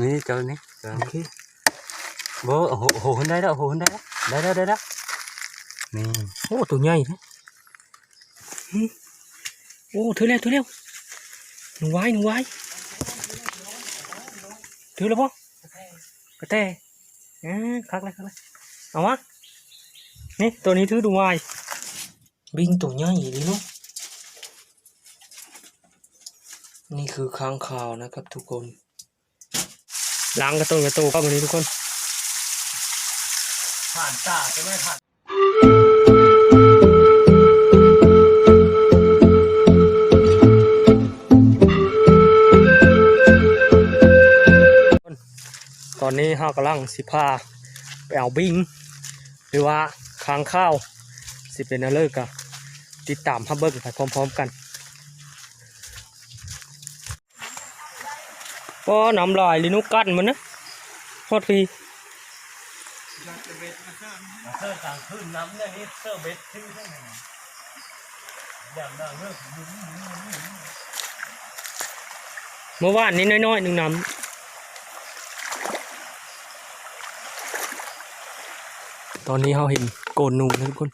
นี่เจอนี่เจอโอนี่เคโบโอ้โหโอ้โหขึ้นได้แล้วโอ้โหขึ้นได้แล้วได้แล้วได้แล้วนี่โอ้ตัวใหญ่ นะหึโอ้ถือแล้วถือแล้วหนูไว้หนูไว้ถือแล้วปะกระแตอ่าคักเลยคักเลยเอาวะนี่ตัวนี้ถือดูไว้บิงตัวใหญ่ดีเนาะนี่คือค้างคาวนะครับทุกคน ล้างกระตุ้นกระตูครับวันนี้ทุกคน ผ่านตาใช่ไหมผ่านตอนนี้ห้ากำลังสิพาไปเอาบิง หรือว่าค้างข้าว สิเป็นอะไรกะติดตามฮับเบิ้ลไปพร้อม ๆ กัน ก็น้ำลายลินุกันมันนะโคตรพีเสื้อกลางคืนน้ำเนี่ยนี่เสื้อเบ็ดชื่อใช่ไหมอย่างดังเลิกเมื่อวานนี้น้อยๆหนึ่งน้ำตอนนี้เราเห็นโกนหนูนะทุกคน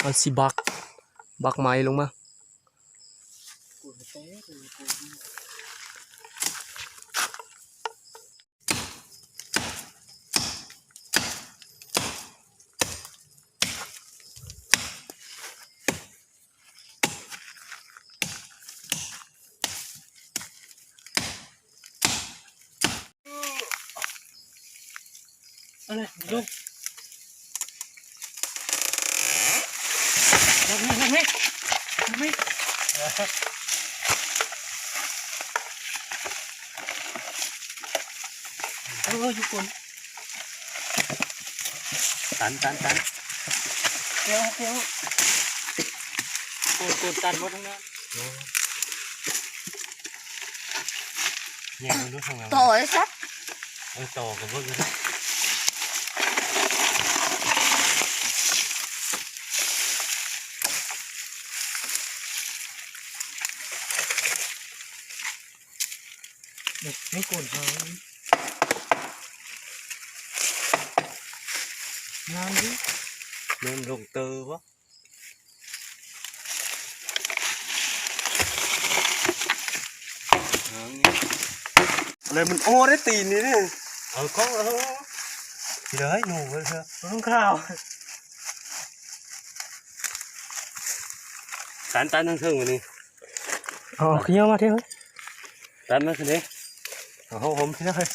เอาสิบัก บักไม้ลงมา อะไรลูกรับไหมรับไหมรับไหมเออทุกคนตันตันตันเดี๋ยวเดี๋ยวโกนโกนตันหมดทั้งนั้นแย่งมันดูทางหลัง Tội sách เออต่อกับเบิ้งเไม่โกนเขางานดิเริ่มลงเตอวะอะไรมันโอ้ได้ตีนนี่เนี่ยเออก็เออทีเดียวให้หนูไปเถอะต้องข้าวตันตันทั้งเทิงวันนี้อ๋อขี้ยวมาเที่ยวตันมาสิเนี่ย เอาเขาผมที่นั่นเลย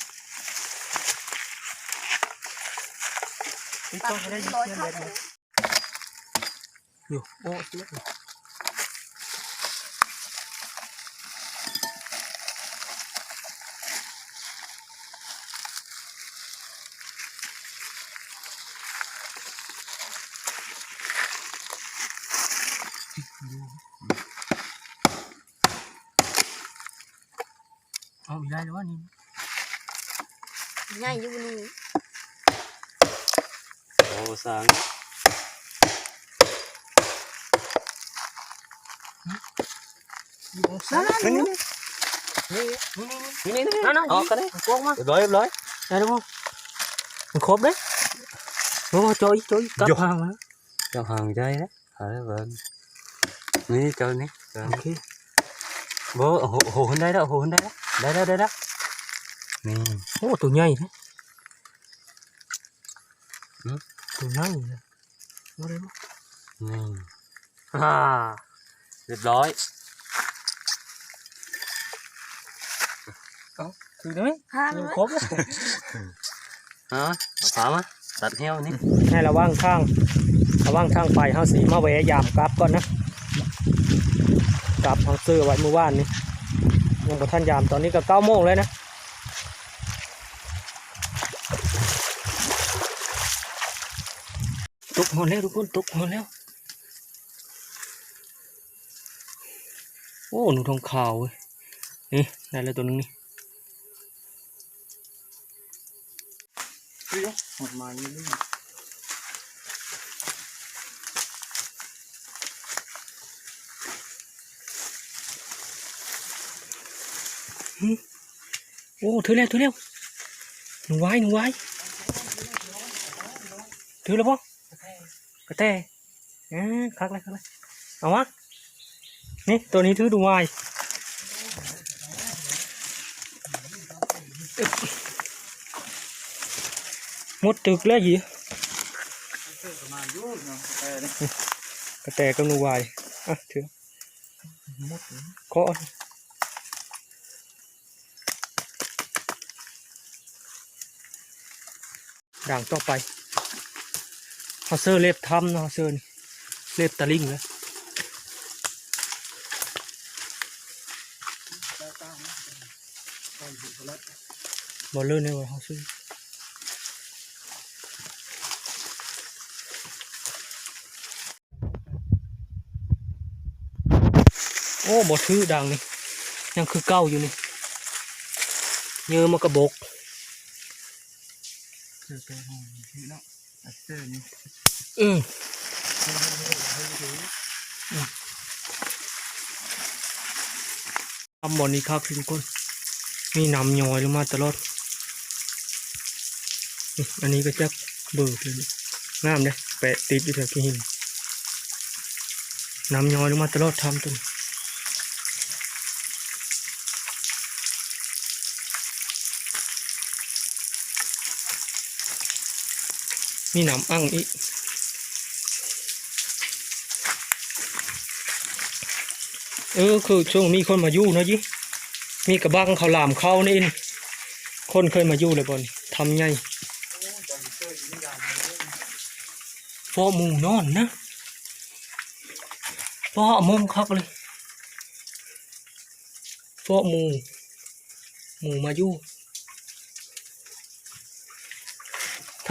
ต้องได้ยิน Tội เสียง thật เด็ดอยู่โอ้เสียง อาอีกได้แล้ววะนี่ Nhanh như bên này โอ้สัง Nó nó นี่นี่นี่นั่นนั่นออกกันเลยโกงมาเรียบร้อยเรียบร้อยได้แล้วมั้งมันครบ đấy โอ้โจอยโจอยกลับ Vô. ทางมา trong hàng dây đó ở vâng นี่เจอนี่เจอโอนี่เคโบโอ้โหโอ้โหขึ้ นได้แล้วโอ้โหขึ้นได้แล้วได้แล้วได้แล้วนี่โอ้ตัวใหญ่นะหืมตัวใหญ่เลยว่าได้มั้งนี่ฮ่าเรียบร้อยคือได้ไหม Ha มัน nữa ครบแล้วฮะเอาฝามาตัดเหี้ยวนี่ให้ระวังทางระวังทางไปเฮาสีมาแวะยามกลับก่อนนะกลับเฮาซื้อไว้เมื่อวานนี้ยังบ่ทันยามตอนนี้ก็เก้าโมงเลยนะ กหมดแล้วทุกคนตกหมดแล้ว โอ้หนูทองขาวเว้ยนี่ได้แล้วตัวนึงนี่หมดมานี่เลยโอ้ถือแล้วถือแล้วหนูไว้หนูไว้ถือแล้วปะ กระแตอ่าคักเลยคักเลยเอาวะนี่ตัวนี้ถือดูไว้หมดตึกแล้วหีกระแตกับหนูไว้อะถือหมดเคาะด่างต่อไป เขาเซอร์เล็บทำเนาะเซอร์เล็บตะลิงเลยบอลเลอร์ในวันเขาซื้อโอ้บอถือดังนี่ยังคือเก้าอยู่นี่เยอะมากระบกเจอไปห้องนี่เนาะ อัดเจอนี่อืมทำบอลนี้ครับทุกคนมีน้ำย้อยลงมาตลอด อันนี้ก็จะเบิกเลยงามเลยแปะติดอยู่แถวที่หินน้ำย้อยลงมาตลอดทำตัว มีน้ำอั้งอีกเออคือช่วงมีคนมาอยู่นะยิมีกระบังเขาหลามเข้านี่นี่คนเคยมาอยู่เลยบ่นทำไงฟอหมูนอนนะฟอมุมคักเลยฟอหมูหมูมาอยู่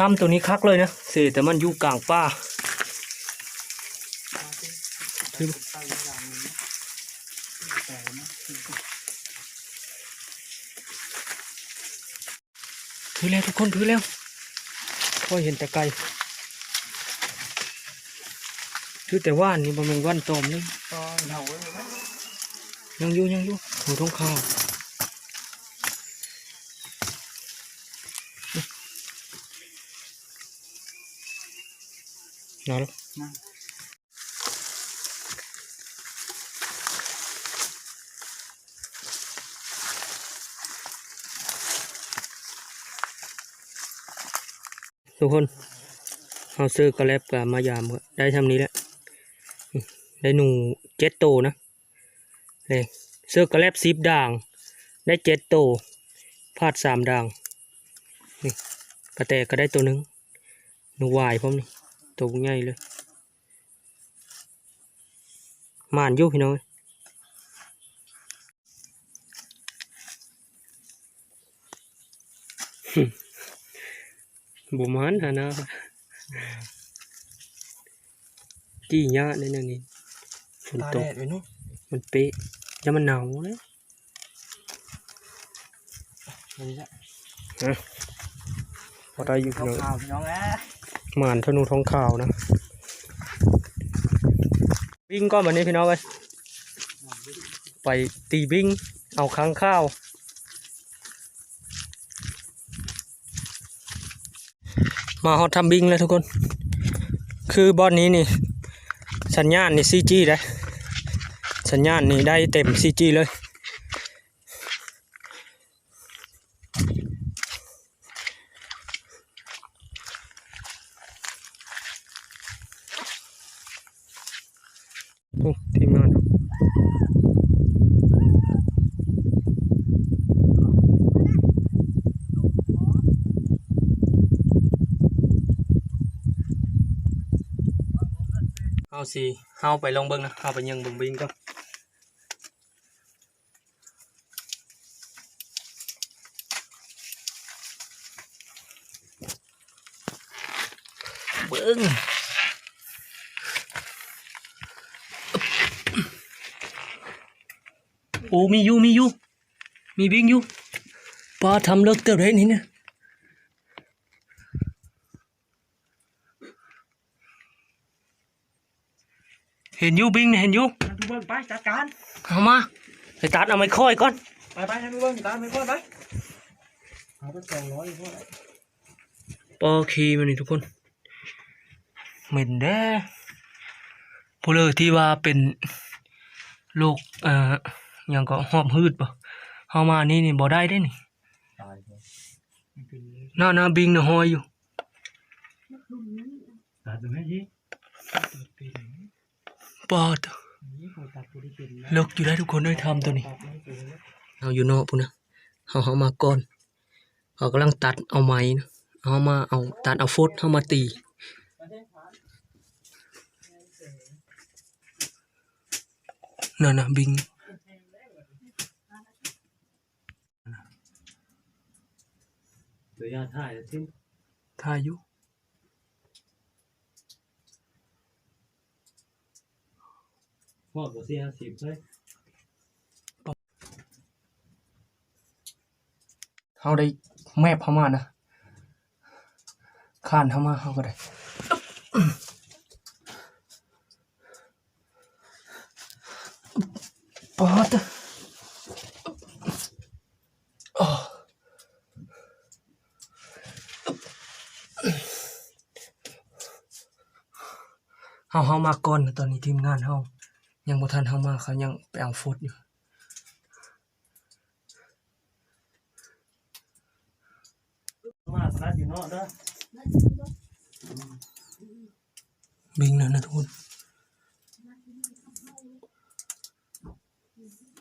ทำตัวนี้คักเลยนะเสียแต่มันอยู่กลางป่าถือแล้วทุกคนถือแล้วค่อเห็นแต่ไกลถือแต่ว่านนี่มันเป็นว่านตอมนี่ยังอยู่ยังอยู่หูท้องข้าว นอนทุกคนเอาซื้อกระแลบกับมายามได้ทำนี้แหละอืมได้หนูเจ็ดโตวนะเลยเสื้อกระแลบสิบด่าง ได้เจ็ดโตวพาดสามด่างนี่กระแตก็ได้ตัวหนึ่งหนูวายพร้อมนี่ ตัวใหญ่เลยมานอยู่พี่น้องบุมันหานะกี่ยะในนั่นนี่ฝนตาตแดกดไว้เนาะมันเป๊ะจะมันหนาวเลยนี่จ้ะพอได้อยู่พี่น้อง หมานธนูทองขาวนะ วิ่งก้อนแบบนี้พี่น้องเลยไปตีวิ่งเอาค้างข้าว มาฮอตทำบิงแล้วทุกคน คือบอลนี้นี่ สัญญาณนี่ซีจีได้ สัญญาณนี่ได้เต็มซีจีเลย โอ้ ทีมงานเอาสิเอาไปลองเบิ้งนะเอาไปยังเบิ้งบิงก็เบิ้ง โอ้มีอยู่มีอยู่มีบิงอยู่ปลาทำเลิกเติบได้นี่เนี่ยเห็นอยู่บิงเนี่ยเห็นอยู่ท่านผู้เบิ่งไปจัดการเอามาไปตัดเอาไม้ค่อยก่อนไปไปท่านผู้เบิ่งตามไปก่อนไปเอาไปสองร้อยเท่าไหร่ปอคีมันนี่ทุกคนเหม็นแด้พวกเลยที่ว่าเป็นโรคเอ่อห ยังก็หอบหืดป่ะเฮามานี่นี่บ่ได้ได้นี่ตายเลยหน้าหน้าบิงน่ะหอยอยู่ตัดดูให้ยี่ปอดเลิกอยู่ได้ทุกคนได้ทำตัวนี้เอาอยู่นอกพุ่นนะเฮาเฮามาก่อนเขากำลังตัดเอาไม้นะเอามาเอาตัดเอาฟดเฮามาตีนั่นน่ะบิง ตัวยาถ่ายแล้วทิ้งทาอยู่หอดบ่เสียสิบเลยเฮาได้แมบเฮามานะข้านเฮามาเฮาก็ได้ปอด เฮาเฮามาก่อนนะตอนนี้ทีมงานเฮายังบ่ทันเฮามาเขายังไปเอาฟุตอยู่มาสัดอยู่เนาะเด้อบิงนะนะทุกคน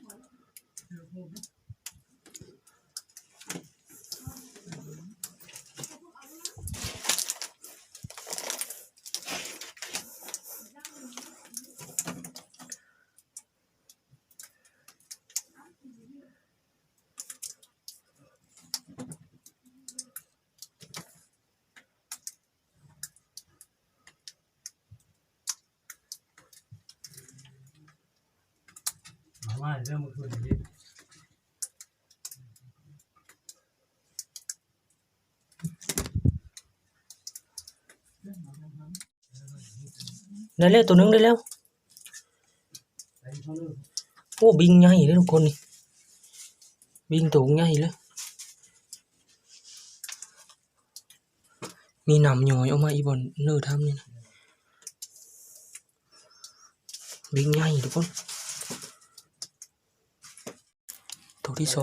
มาว่าเรื่องเมื่ อคืนนี้ได้แล้วตัวหนึงได้แล้วไอ้เขาเลิกโอ้บิงใหญ่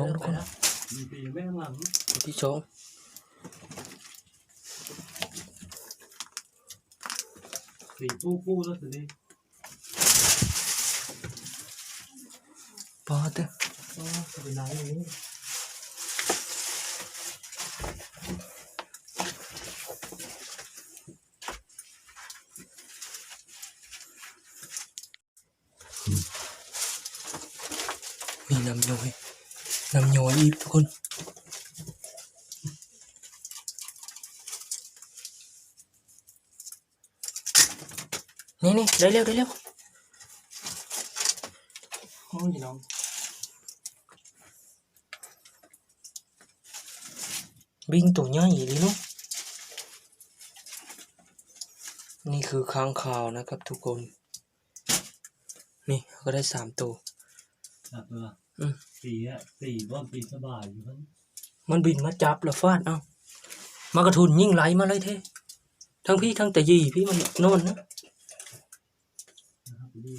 เลยทุกคนนี่บิงตัวใหญ่เลยมีห นำหย้อยออกมาอีบอนเนื้อทำนี่นะบิงใหญ่ทุกคนตัวที่สองทุกคนมีปีแม่งหลังตัวที่สองสี่ปูปูแล้วสิปอดเด้ออ๋อจะเป็นไรอย่างนี้ย้อยหนำหย้อยอีกทุกคนนี่นี่ได้แล้วได้แล้วโอ้ยน้องบิงตัวใหญ่ดีเนาะนี่คือค้างคาวนะครับทุกคน นี่ก็ได้สามตัวจับตัว อืม สี่อะสี่ว่าปีสบายอยู่ครับมันบินมาจับแล้วฟาดเอามากระทุนยิ่งไหลมาเลยเท่ทั้งพี่ทั้งแต่ยี่พี่มันนอนนะนะครับดี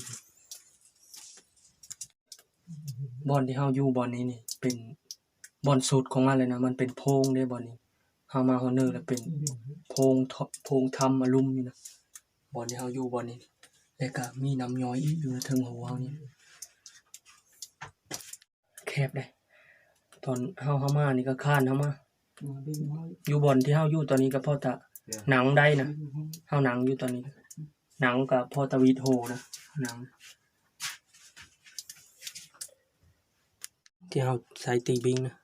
บอลที่เฮาอยู่บอลนี้นี่ เป็นบอลสุดของมันเลยนะมันเป็นโพรงเด้บอลนี้เฮามาฮอนเนอร์แล้วเป็นโพรงทโพรงทำมาลุมนี่นะบอลที่เฮาอยู่บอลนี้แล้วก็มีน้ำย้อยอีกอยู่ในเทิงหัวเฮานี่แค บเลยตอนเฮาเฮามานี่ก็ข้านเฮามามาดึงห้อยอยู่บอลที่เฮาอยู่ตอนนี้ก็พอตะหนังได้นะดึงห้อยเฮาหนังอยู่ตอนนี้ หนังกับพอตะวีโทนะหนัง ที่เฮาใช้ตีบิงนะ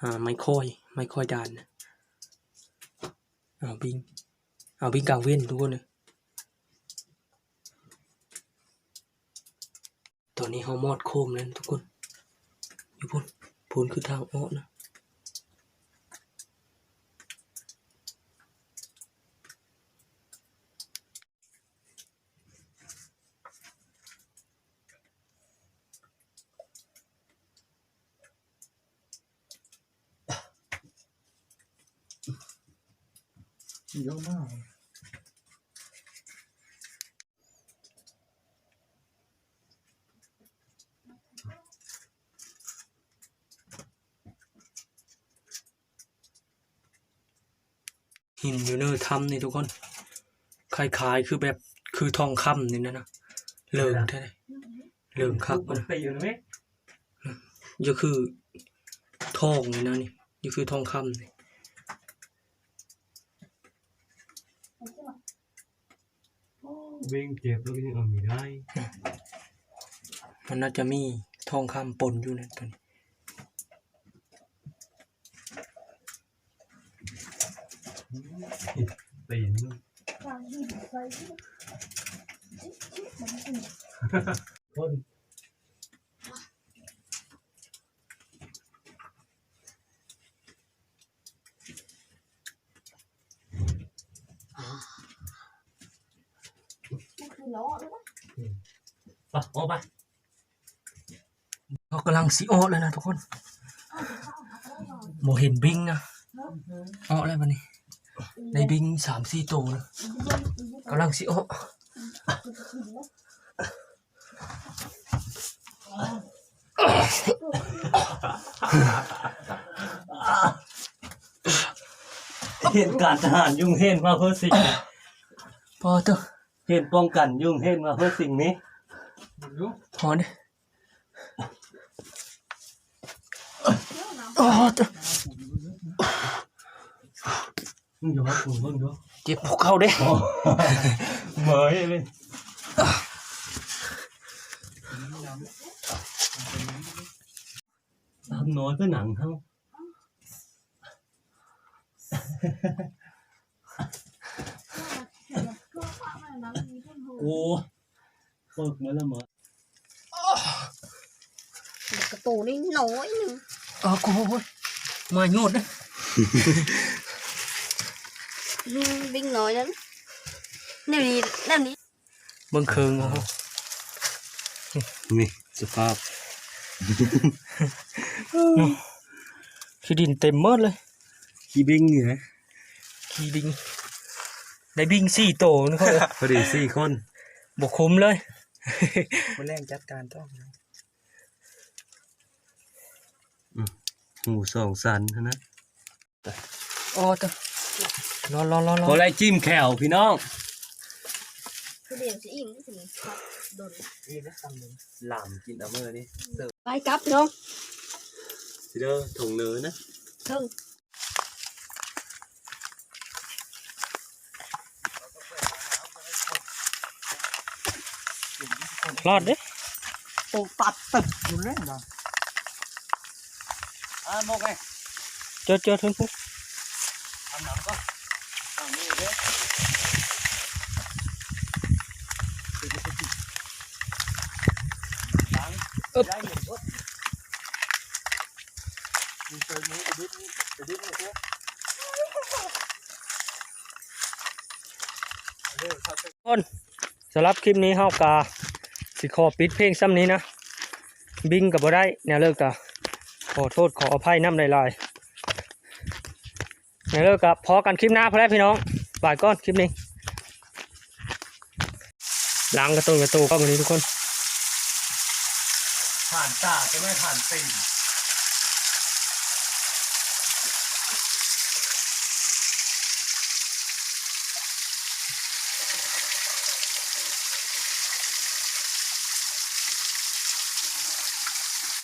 อ่าไม้ค่อยไม้ค่อยดานนะเอาบิงเอาบิงกลางเว้นทุกคนเลยตอนนี้เฮามอดโคมแล้วนะทุกคน ทุกคนพูนคือทางอ้อนะยอมมาก อยู่เนอถ้ำนี่ทุกคนคล้ายๆคือแบบคือทองคำนี่นะนะเหลิงแท้เลยเหลิงคักมันนะตีอยู่ไหมก็คือทองนี่นะนี่นี่คือทองคำนี่วิ่งเจ็บแล้วก็ยังเอาไม่ได้ มันน่าจะมีทองคำปนอยู่ในตัวนี้ ตีนคนไปออกไปเขากำลังสีออกเลยนะทุกคนโมเห็นบิงนะออกแล้ววันนี้ ในบิงสามสี่ตัวนะกำลังสีออกเหตุการณ์ทหารยุ่งเห็นมาเพื่อสิ่งพอเถอะเหตุป้องกันยุ่งเห็นมาเพื่อสิ่งนี้พอเนี่ยอ๋อเถอะมึงอย่าว่ากูมึงดูเจ็บพวกเขาเด้เหมยเลยตามน้อยก็หนังเขากูเปิดมาแล้ วเหมยกระตูนี่น้อยหนึ่งเออกูโว้ยมาโยดนะอืมวิ่งน้อยนั้นแนวนี้แนวนี้เบิ่งเคิงของเขานี่สภาพขี้ดินเต็มเมิดเลยขี้บิ้งนี่นะขี้ดิงได้บิงสี่โตนะเขาเลยพอดีสี่คนบกคุ้มเลยมันแรงจัดการต้องนะหมูสองสันนะ อ๋อเถอะรอรอรอรอขออะไรจิ้มแขวพี่น้องคือเดี๋ยวจะอิ่มถึงครับโดนนี่นะตำหนึ่งหลามกินเอาเมื่อนี่ไปกลับน้องสิเด้อถุงเนื้อนะเทิงรอดเด้โอ้ตัดตึกอยู่เลยนะอ่าโมกไงเจอเจอทุนปุ๊บทำหนังก็ทำนี่เด้อ อึ๊บ ได้หมดก็ มีเจอนี้จะดิ้นจะดิ้นเลยเพื่อเร็วถ้าเป็น คนสำหรับคลิปนี้เฮากาสิขอปิดเพลงซ้ำนี้นะ บิงกับบ่ได้แนวเลิกกะขอโทษขออภัยน้ำลายๆแนวเลิกกะพอกันคลิปหน้าพอแล้วพี่น้องบายก้อนคลิปนี้ล้างกระตูนกระตูเข้ามานี้ทุกคน ผ่านตาจะไม่ผ่านตีน